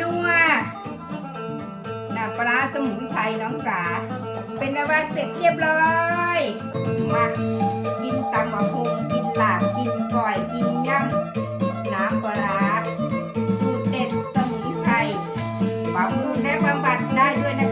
นัวน้ำปลาสมุนไพรน้องสา เป็นนว่าเสร็จเรียบร้อย มากินตำมะพงกินหลาบกินก่อยกินย่ำน้ำปลาร้าสูตรเด็ดสมุนไพรบำรุงและบำบัดได้ด้วยนะคะ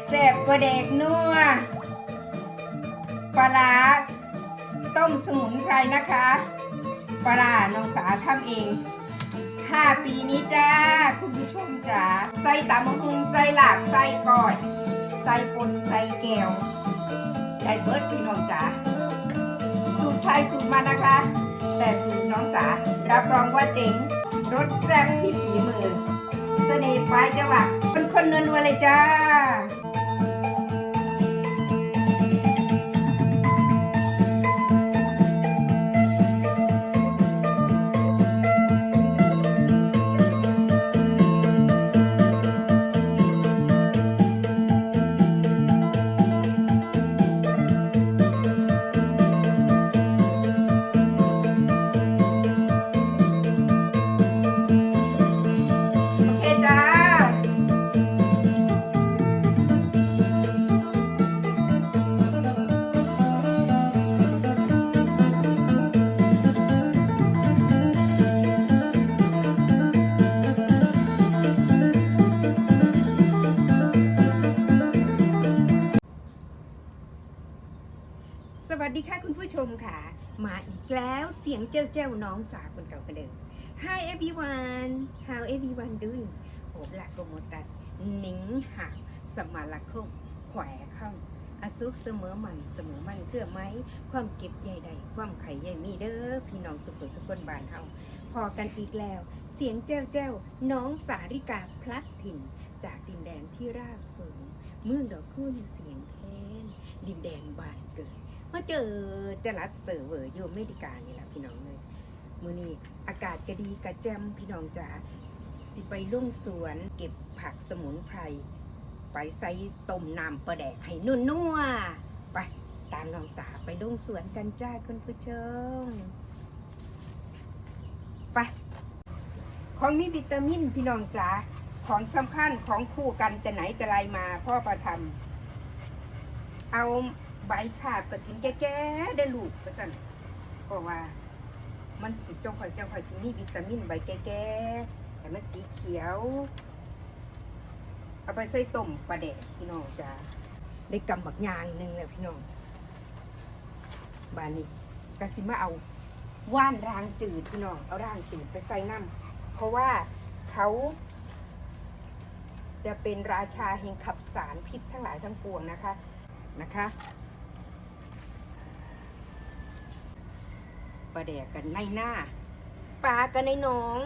แดกแซ่บปลาแดกนัวปลาต้มสมุนไพรนะคะปลาน้องสาทำเอง 5 ปีนี้จ้า คุณผู้ชมจ้าใส่ตามะฮุงใส่หลากใส่ก้อยใส่ปนใส่แก้วได้เบิร์ดพี่น้องจ้าสูตรไทยสูตรมานะคะ แต่สูตรน้องสารับรองว่าเจ๋งรสแซ่บที่ฝีมือ เสน่ห์ปลายจังหวะเป็นคนนัวๆเลยจ้า สวัสดีค่ะคุณผู้ชมค่ะ มาอีกแล้วเสียงเจ้าเจ้าน้องสาวคนเก่าคนเดิม Hi everyone how everyone doing โอบละกโมตัสหนิงหักสมาลักคมแขวเข้าอาซุกเสมอมันเสมอมันเพื่อไหม ความเก็บใยใด ความไข่ใยมีเด้อพี่น้องสุขสุขนบานเฮาพอกันอีกแล้ว เสียงเจ้าเจ้าน้องสาริกาพลัดถิ่น จากดินแดนที่ราบสูง เมืองดอกคุ้นเสียงแค้นดินแดนบานเกิด มาเจอจรัสเซอร์เวอร์อยู่อเมริกานี่แหละพี่น้องเลยมื้อนี้อากาศก็ดีกระแจมพี่น้องจ๋าสิไปลุ่งสวนเก็บผักสมุนไพรไปใส่ต้มน้ำปลาแดกให้นุ่นนัวไปตามน้องสาไปลุ่งสวนกันจ้าคุณผู้ชมไปของมีวิตามินพี่น้องจ๋าของสำคัญของคู่กันแต่ไหนแต่ไรมาพ่อประทำเอา ใบขาดกระถินแก่ๆได้ลูกประสันเพราะว่า มันสิเจ้าข่อยเจ้าข่อยสิมีวิตามินใบแก่ๆแต่มันสีเขียว เอาไปใส่ต้มปลาแดกพี่น้องจ้าได้กำบักยางหนึงแล้วพี่น้องบานนี้กสิมาเอาว่านรางจืดพี่น้องเอารางจืดไปใส่น้ำเพราะว่าเขาจะเป็นราชาแห่งขับสารพิษทั้งหลายทั้งปวงนะคะนะคะ ปลาแดกกันในหน้าปลากันในหนอง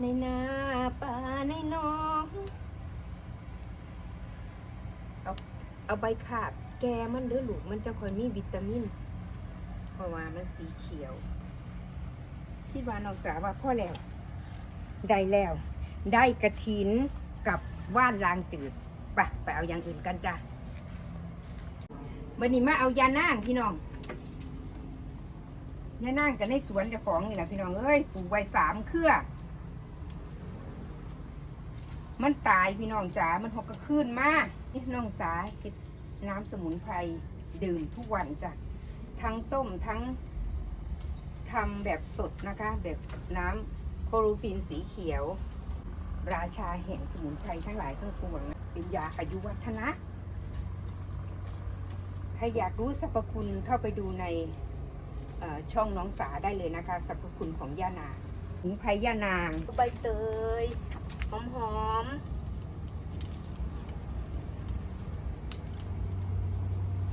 ในหน้าป่าในหนองเอาเอาใบขาดแกมันเด้อหลูกมันจะคอยมีวิตามิน เพราะว่ามันสีเขียวพี่วานองสาวว่าพ่อแล้ว ได้แล้ว ได้กระถินกับว่านลางจืดไปไปเอาอย่างอื่นกันจ้ะ วันนี้มาเอายานางพี่น้องยานางกันในสวนเจ้าของนี่แหละพี่น้องเอ้ยปลูกไว้สามเครือ มันตายพี่น้องจ๋า มันหกกระคืนมากนี่น้องสาเฮ็ดน้ำสมุนไพรดื่มทุกวันจ้ะ ทั้งต้มทั้งทำแบบสดนะคะ แบบน้ำโคลูฟินสีเขียว ราชาแห่งสมุนไพรทั้งหลายทั้งปวง เป็นยาอายุวัฒนะ ครอยากรู้สรรพคุณเข้าไปดูในเอ่อช่องน้องสาได้เลยนะคะสรรพคุณของย่านางสมุนไพรย่านางใบเตยหอมหอม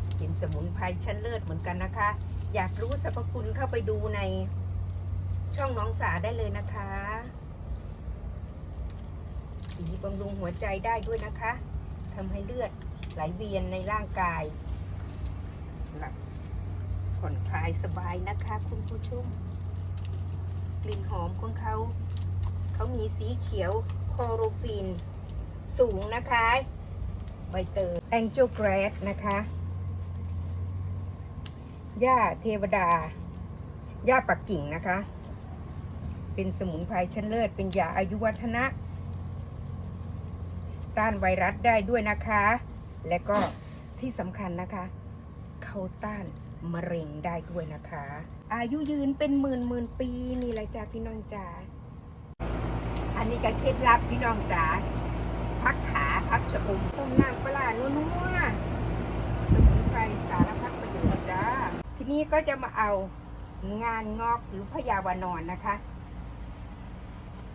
ๆเป็นสมุนไพรชั้นเลิศเหมือนกันนะคะ อยากรู้สรรพคุณเข้าไปดูในช่องน้องสาได้เลยนะคะสีบำรุงหัวใจได้ด้วยนะคะทำให้เลือดไหลเวียนในร่างกาย หลับผ่อนคลายสบายนะคะ คุณผู้ชมกลิ่นหอมของเขา เขามีสีเขียวโคโรฟิน สูงนะคะ ใบเตยแองเจลแกรสนะคะหญ้าเทวดาหญ้าปักกิ่งนะคะ เป็นสมุนไพรชั้นเลิศ เป็นยาอายุวัฒนะ ต้านไวรัสได้ด้วยนะคะ และก็ที่สำคัญนะคะ เขาต้านมะเร็งได้ด้วยนะคะ อายุยืนเป็นหมื่นหมื่นปีนี่แหละจ้าพี่น้องจ๋าอันนี้ก็เคล็ดลับพี่น้องจ๋าพักขาพักชะอมต้มน้ำปลาร้านัวๆสมุนไพรสารพัดประโยชน์จ้าทีนี้ก็จะมาเอางานงอกหรือพยาวานอนนะคะ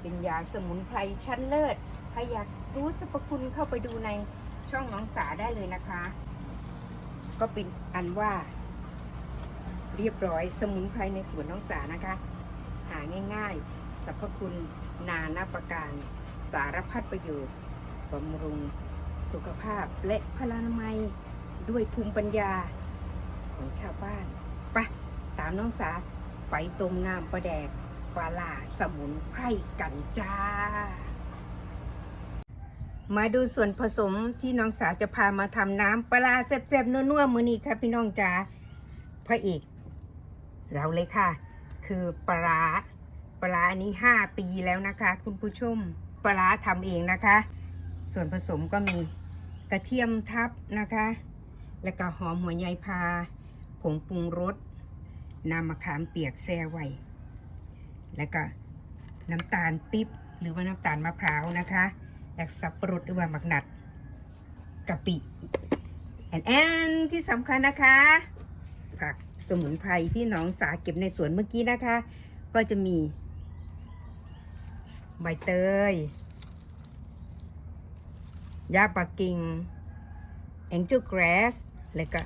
เป็นยาสมุนไพรชั้นเลิศใครอยากรู้สรรพคุณเข้าไปดูในช่องน้องสาได้เลยนะคะ ก็เป็นอันว่า เรียบร้อยสมุนไพรในสวนน้องสานะคะ หาง่ายๆสรรพคุณนานาประการ สารพัดประโยชน์บำรุงสุขภาพและพลานามัยด้วยภูมิปัญญาของชาวบ้านไปะตามน้องสาไปต้มน้ำปลาแดกปลาล่าสมุนไพรกันจ้า มาดูส่วนผสมที่น้องสาจะพามาทำน้ำปลาแซ่บๆนัวๆมือนี้ค่ะพี่น้องจ๋าพระเอกเราเลยค่ะ คือปลาปลาอันนี้ห้าปีแล้วนะคะ คุณผู้ชมปลาร้าทำเองนะคะ ส่วนผสมก็มีกระเทียมทับนะคะ แล้วก็หอมหัวใยพา ผงปรุงรสน้ำมะขามเปียกแช่ไว้แล้วก็น้ำตาลปิ๊บหรือว่าน้ำตาลมะพร้าวนะคะ และสับปะรดหรือว่าหมักนัดกะปิแอนแอนที่สำคัญนะคะ ผักสมุนไพรที่น้องสาเก็บในสวนเมื่อกี้นะคะ ก็จะมี ใบเตยยาปักกิ่งแองเจิลแกรสและก็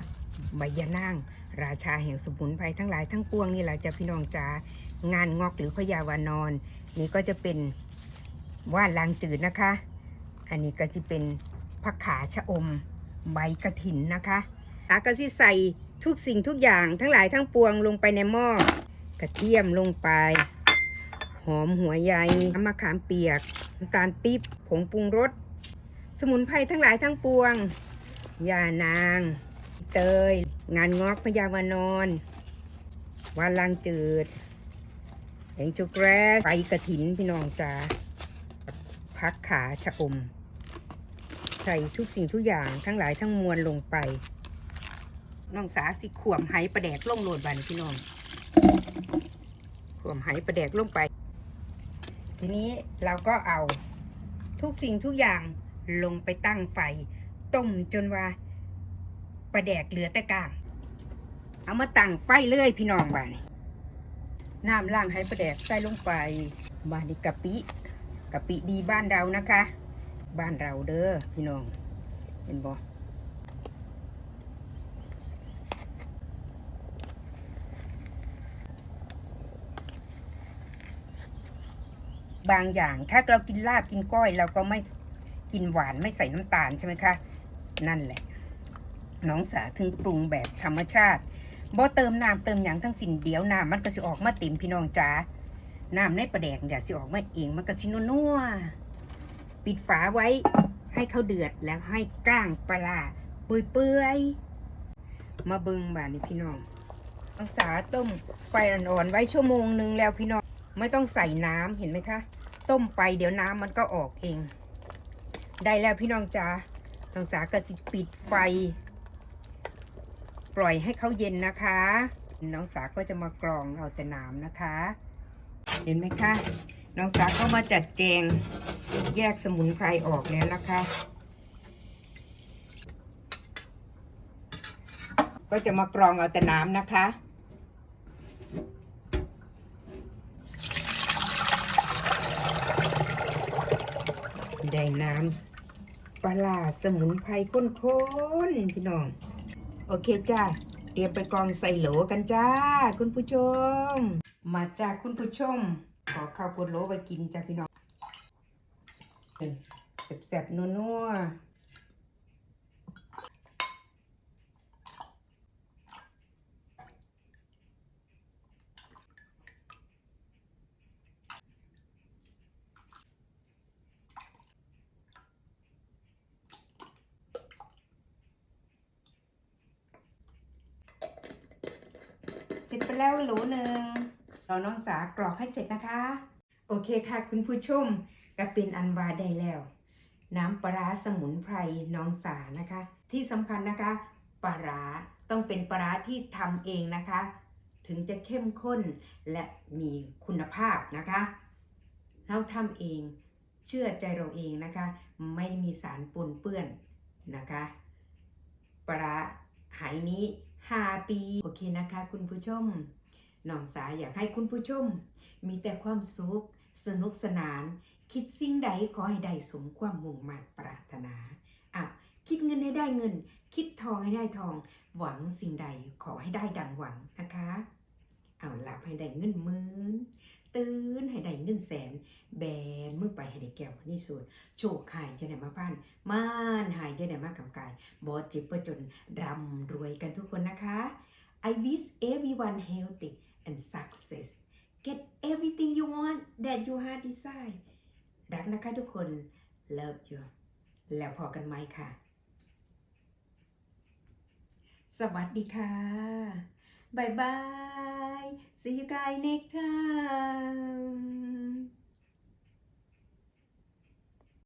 ใบยะนาง ราชาแห่งสมุนไพรทั้งหลายทั้งปวงนี่แหละจะพี่น้องจ๋างานงอกหรือพยาวานอน นี่ก็จะเป็นว่านลางจืดนะคะ อันนี้ก็จะเป็นผักขาชะอมใบกระถินนะคะอาก็สิใส่ทุกสิ่งทุกอย่างทั้งหลายทั้งปวงลงไปในหม้อกระเทียมลงไป หอมหัวใยน้ำมะขามเปียกน้ำตาลปี๊บผงปรุงรสสมุนไพรทั้งหลายทั้งปวงยานาง เตย งานงอกพยาวานอนวานลางจืดแองจูแกรสใบกระถินพี่น้องจ๋าพักขาชะอม ใส่ทุกสิ่งทุกอย่างทั้งหลายทั้งมวลลงไป น้องสาสิขวมไหประแดกล่งโหลดบันพี่น้องขวมไหประแดกล่งไป ทีนี้เราก็เอาทุกสิ่งทุกอย่างลงไปตั้งไฟต้มจนว่าปลาแดกเหลือแต่กลางเอามาตั้งไฟเลยพี่น้องบ้านน้ำล่างให้ปลาแดกใส่ลงไปบ้านนี้กะปิกะปิดีบ้านเรานะคะ บ้านเราเด้อพี่น้อง เห็นบ่บางอย่างถ้าเรากินลาบกินก้อย เราก็ไม่กินหวานไม่ใส่น้ำตาลใช่ไหมคะ นั่นแหละ น้องสาถึงปรุงแบบธรรมชาติบ่เติมน้ำเติมอย่างทั้งสิ้นเดียวน้ำมันก็สิออกมาเต็มพี่น้องจ้าน้ำในประแดกอย่าสิออกมาเองมันก็สินัวๆ ปิดฝาไว้ให้เขาเดือดแล้วให้ก้างปลาเปื่อยๆมาเบิงบานี่พี่น้องน้องสาต้มไฟอ่อนๆไว้ชั่วโมงหนึ่งแล้วพี่น้องไม่ต้องใส่น้ำเห็นไหมคะ ต้มไปเดี๋ยวน้ำมันก็ออกเอง ได้แล้วพี่น้องจ้าน้องสาก็สิปิดไฟ ปล่อยให้เขาเย็นนะคะ น้องสาก็จะมากรองเอาแต่น้ำนะคะ เห็นไหมคะ น้องสาก็มาจัดแจงแยกสมุนไพรออกแล้วนะคะ ก็จะมากรองเอาแต่น้ำนะคะได้น้ำปลาร้าสมุนไพรข้นๆพี่น้อง โอเคจ้าเตรียมไปกรองใส่โหลกันจ้า คุณผู้ชม มาจากคุณผู้ชม ขอข้าวกดโลไปกินจ้าพี่น้องเป็นแซ่บๆนัวๆเสร็จไปแล้วโหลหนึ่ง เรอน้องสากรอกให้เสร็จนะคะ โอเคค่ะคุณผู้ชมก็เป็นอันวาได้แล้ว น้ำปลาสมุนไพรน้องสานะคะ ที่สำคัญนะคะปลาต้องเป็นปลาที่ทำเองนะคะ ถึงจะเข้มข้นและมีคุณภาพนะคะ เราทำเองเชื่อใจเราเองนะคะ ไม่มีสารปนเปื้อนนะคะปลาร้าหายนี้ 5 ปี โอเคนะคะคุณผู้ชม น้องสาอยากให้คุณผู้ชม มีแต่ความสุข สนุกสนาน คิดสิ่งใดขอให้ได้สมความมุ่งมั่นปรารถนาอะคิดเงินให้ได้เงิน คิดทองให้ได้ทอง หวังสิ่งใดขอให้ได้ดังหวังนะคะ เอาหลับให้ได้เงินหมื่นตื่นให้ได้เงินแสน แบนมือไปให้ได้แก้วนี่สุดโชคขายจะได้มาบ้านม่านหายจะได้มากำกายบอเจ็บประจนรำรวยกันทุกคนนะคะ I wish everyone healthy and success get everything you want that you heart desire รักนะคะทุกคน love you แล้วพอกันไหมค่ะ สวัสดีค่ะ บายบาย see you guys next time